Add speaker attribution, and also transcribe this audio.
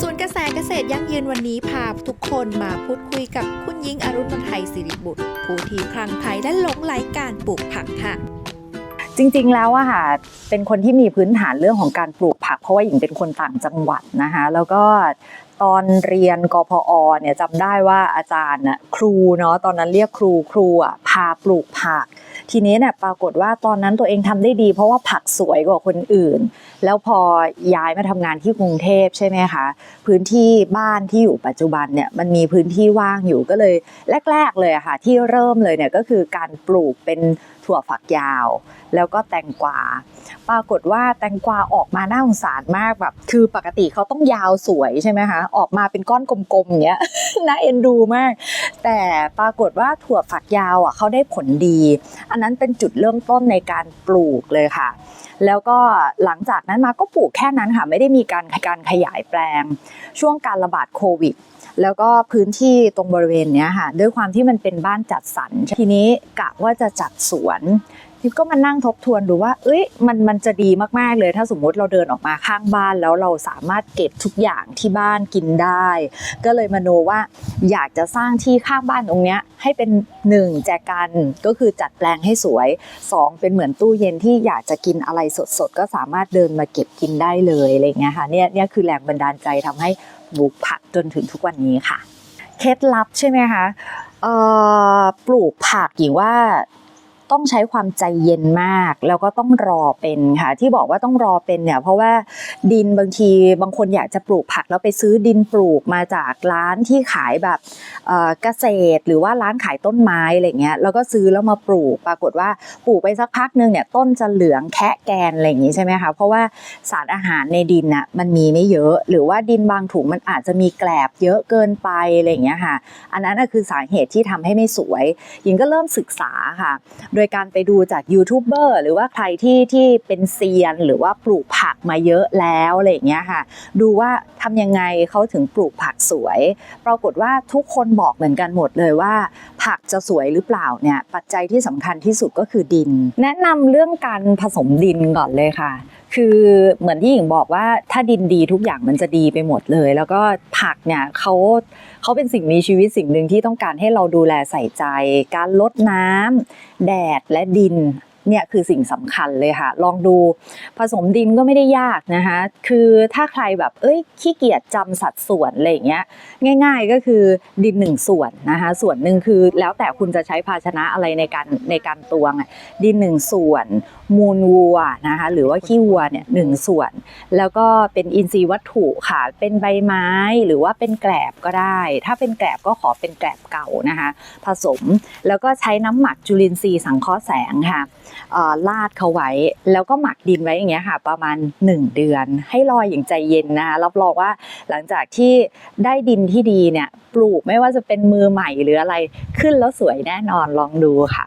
Speaker 1: ส่วนกระแสเกษตรยั่งยืนวันนี้พาทุกคนมาพูดคุยกับคุณยิงอรุณไทยสิริบุตร ผู้ที่คลั่งไคล้และหลงไหลการปลูกผักค่ะ
Speaker 2: จริงๆ แล้วอะค่ะ เป็นคนที่มีพื้นฐานเรื่องของการปลูกผัก เพราะว่าหญิงเป็นคนต่างจังหวัดนะคะ แล้วก็ตอนเรียนกพอเนี่ยจำได้ว่าอาจารย์น่ะครูเนาะตอนนั้นเรียกครูครูอะพาปลูกผัก ทีนี้เนี่ยปรากฏว่าตอนนั้นตัวเองทำได้ดี เพราะว่าผักสวยกว่าคนอื่น แล้วพอย้ายมาทำงานที่กรุงเทพใช่ไหมคะพื้นที่บ้านที่อยู่ปัจจุบันเนี่ยมันมีพื้นที่ว่างอยู่ก็เลยแรก ๆ เลยค่ะ ที่เริ่มเลยเนี่ยก็คือการปลูกเป็นถั่วฝักยาว แล้วก็แตงกวา ปรากฏว่าแตงกวาออกมาน่าสงสารมากแบบ คือปกติเขาต้องยาวสวยใช่ไหมคะออกมาเป็นก้อนกลมๆอย่างเงี้ยน่าเอ็นดูมาก แต่ปรากฏว่าถั่วฝักยาวอะเขาได้ผลดี อันนั้นเป็นจุดเริ่มต้นในการปลูกเลยค่ะ แล้วก็หลังจากนั้นมาก็ปลูกแค่นั้นค่ะ ไม่ได้มีการการขยายแปลง ช่วงการระบาดโควิดแล้วก็พื้นที่ตรงบริเวณเนี้ยค่ะ ด้วยความที่มันเป็นบ้านจัดสรรทีนี้กะว่าจะจัดสวน พย์ก็มานั่งทบทวนดูว่า เอ้ย มันมันจะดีมากๆเลย ถ้าสมมุติเราเดินออกมาข้างบ้านแล้วเราสามารถเก็บทุกอย่างที่บ้านกินได้ ก็เลยมโนว่าอยากจะสร้างที่ข้างบ้านตรงเนี้ยให้เป็นหนึ่งแจกันก็คือจัดแปลงให้สวยสองเป็นเหมือนตู้เย็นที่อยากจะกินอะไรสดๆ ก็สามารถเดินมาเก็บกินได้เลยอะไรเงี้ยค่ะเนี่ยเนี่ยคือแรงบันดาลใจทำให้ปลูกผักจนถึงทุกวันนี้ค่ะ เคล็ดลับใช่ไหมคะปลูกผักหญิงว่า ต้องใช้ความใจเย็นมาก แล้วก็ต้องรอเป็นค่ะ ที่บอกว่าต้องรอเป็นเนี่ย เพราะว่าดินบางทีบางคนอยากจะปลูกผักแล้วไปซื้อดินปลูกมาจากร้านที่ขายแบบเกษตร หรือว่าร้านขายต้นไม้อะไรเงี้ยแล้วก็ซื้อแล้วมาปลูก ปรากฏว่าปลูกไปสักพักหนึงเนี่ยต้นจะเหลืองแคะแกนอะไรอย่างงี้ใช่ไหมคะเพราะว่าสารอาหารในดินน่ะมันมีไม่เยอะ หรือว่าดินบางถุงมันอาจจะมีแกลบเยอะเกินไปอะไรอย่างเงี้ยค่ะ อันนั้นคือสาเหตุที่ทำให้ไม่สวยหญิงก็เริ่มศึกษาค่ะโดยการไปดูจากยูทูบเบอร์หรือว่าใครที่ที่เป็นเซียนหรือว่าปลูกผักมาเยอะแล้วอะไรอย่างเงี้ยค่ะ ดูว่าทำยังไงเขาถึงปลูกผักสวย ปรากฏว่าทุกคนบอกเหมือนกันหมดเลยว่า ผักจะสวยหรือเปล่าเนี่ยปัจจัยที่สำคัญที่สุดก็คือดิน แนะนำเรื่องการผสมดินก่อนเลยค่ะ คือเหมือนที่หญิงบอกว่าถ้าดินดีทุกอย่างมันจะดีไปหมดเลย แล้วก็ผักเนี่ยเขาเขาเป็นสิ่งมีชีวิตสิ่งหนึ่งที่ต้องการให้เราดูแลใส่ใจ การลดน้ำแดดและดิน เนี่ยคือสิ่งสำคัญเลยค่ะ ลองดูผสมดินก็ไม่ได้ยากนะคะ คือถ้าใครแบบเอ้ยขี้เกียจจำสัดส่วนอะไรอย่างเงี้ยง่าย ๆก็คือดินหนึ่งส่วนนะคะส่วนหนึ่งคือแล้วแต่คุณจะใช้ภาชนะอะไรในการในการตวงดินหนึ่งส่วน มูลวัวนะคะหรือว่าขี้วัวเนี่ยหนึ่งส่วน แล้วก็เป็นอินทรีย์วัตถุค่ะเป็นใบไม้หรือว่าเป็นแกลบก็ได้ ถ้าเป็นแกลบก็ขอเป็นแกลบเก่านะคะผสมแล้วก็ใช้น้ำหมักจุลินทรีย์สังเคราะห์แสงค่ะลาดเขาไว้ แล้วก็หมักดินไว้อย่างเงี้ยค่ะ ประมาณ 1 เดือน ให้ลอยอย่างใจเย็นนะคะรับรองว่าหลังจากที่ได้ดินที่ดีเนี่ยปลูกไม่ว่าจะเป็นมือใหม่หรืออะไรขึ้นแล้วสวยแน่นอนลองดูค่ะ